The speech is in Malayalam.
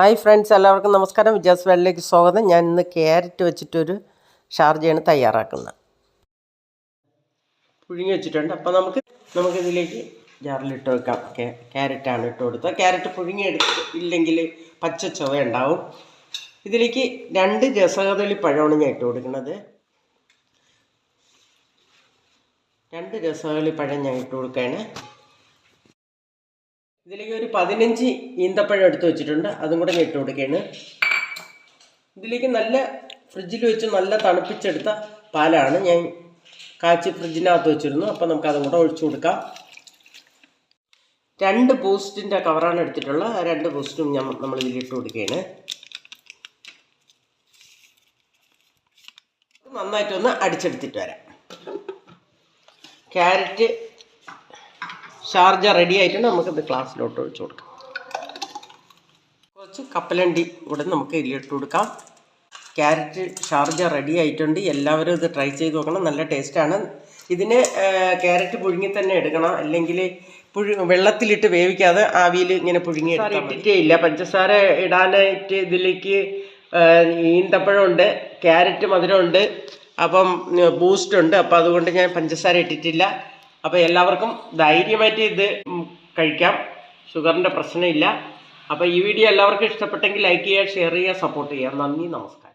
ഹായ് ഫ്രണ്ട്സ് എല്ലാവർക്കും നമസ്കാരം. വിജാസ് വേളിലേക്ക് സ്വാഗതം. ഞാൻ ഇന്ന് ക്യാരറ്റ് വെച്ചിട്ടൊരു ഷാർജയാണ് തയ്യാറാക്കുന്നത്. പുഴുങ്ങി വെച്ചിട്ടുണ്ട്. അപ്പോൾ നമുക്ക് നമുക്കിതിലേക്ക് ജാറിലിട്ട് വെക്കാം. ക്യാ- ക്യാരറ്റാണ് ഇട്ട് കൊടുത്തത്. ക്യാരറ്റ് പുഴുങ്ങി ഇല്ലെങ്കിൽ പച്ച ചുവ ഉണ്ടാവും ഇതിലേക്ക് രണ്ട് രസകദളി പഴമാണ് ഞാൻ ഇട്ട് കൊടുക്കുന്നത്. രണ്ട് രസകദളി പഴം ഞാൻ ഇട്ട് കൊടുക്കുകയാണ്. ഇതിലേക്ക് ഒരു പതിനഞ്ച് ഈന്തപ്പഴം എടുത്ത് വെച്ചിട്ടുണ്ട്. അതും കൂടെ ഞാൻ ഇട്ട് കൊടുക്കുകയാണ്. ഇതിലേക്ക് നല്ല ഫ്രിഡ്ജിൽ വെച്ച് നല്ല തണുപ്പിച്ചെടുത്ത പാലാണ് ഞാൻ കാച്ചി ഫ്രിഡ്ജിനകത്ത് വെച്ചിരുന്നു. അപ്പോൾ നമുക്ക് അതും കൂടെ ഒഴിച്ചു കൊടുക്കാം. രണ്ട് ബൂസ്റ്റിന്റെ കവറാണ് എടുത്തിട്ടുള്ളത്. ആ രണ്ട് ബൂസ്റ്റും ഞാൻ നമ്മൾ ഇതിലിട്ട് കൊടുക്കുകയാണ്. നന്നായിട്ടൊന്ന് അടിച്ചെടുത്തിട്ട് വരാം. ക്യാരറ്റ് ഷാർജ റെഡി ആയിട്ടുണ്ട്. നമുക്കിത് ഗ്ലാസ്സിലോട്ട് ഒഴിച്ചു കൊടുക്കാം. കുറച്ച് കപ്പലണ്ടി ഇവിടെ നമുക്ക് ഇതിലിട്ട് കൊടുക്കാം. ക്യാരറ്റ് ഷാർജ റെഡി ആയിട്ടുണ്ട്. എല്ലാവരും ഇത് ട്രൈ ചെയ്ത് നോക്കണം. നല്ല ടേസ്റ്റാണ് ഇതിന് ക്യാരറ്റ് പുഴുങ്ങി തന്നെ എടുക്കണം. അല്ലെങ്കിൽ പുഴു വെള്ളത്തിലിട്ട് വേവിക്കാതെ ആവിയിൽ ഇങ്ങനെ പുഴുങ്ങി ഇട്ടിട്ടേ ഇല്ല. പഞ്ചസാര ഇടാനായിട്ട് ഇതിലേക്ക് ഈന്തപ്പഴമുണ്ട് ക്യാരറ്റ് മധുരമുണ്ട് അപ്പം ബൂസ്റ്റ് ഉണ്ട്. അപ്പം അതുകൊണ്ട് ഞാൻ പഞ്ചസാര ഇട്ടിട്ടില്ല. അപ്പോൾ എല്ലാവർക്കും ധൈര്യമായിട്ട് ഇത് കഴിക്കാം. ഷുഗറിന്റെ പ്രശ്നമില്ല. അപ്പോൾ ഈ വീഡിയോ എല്ലാവർക്കും ഇഷ്ടപ്പെട്ടെങ്കിൽ ലൈക്ക് ചെയ്യുക ഷെയർ ചെയ്യുക സപ്പോർട്ട് ചെയ്യുക. നന്ദി നമസ്കാരം.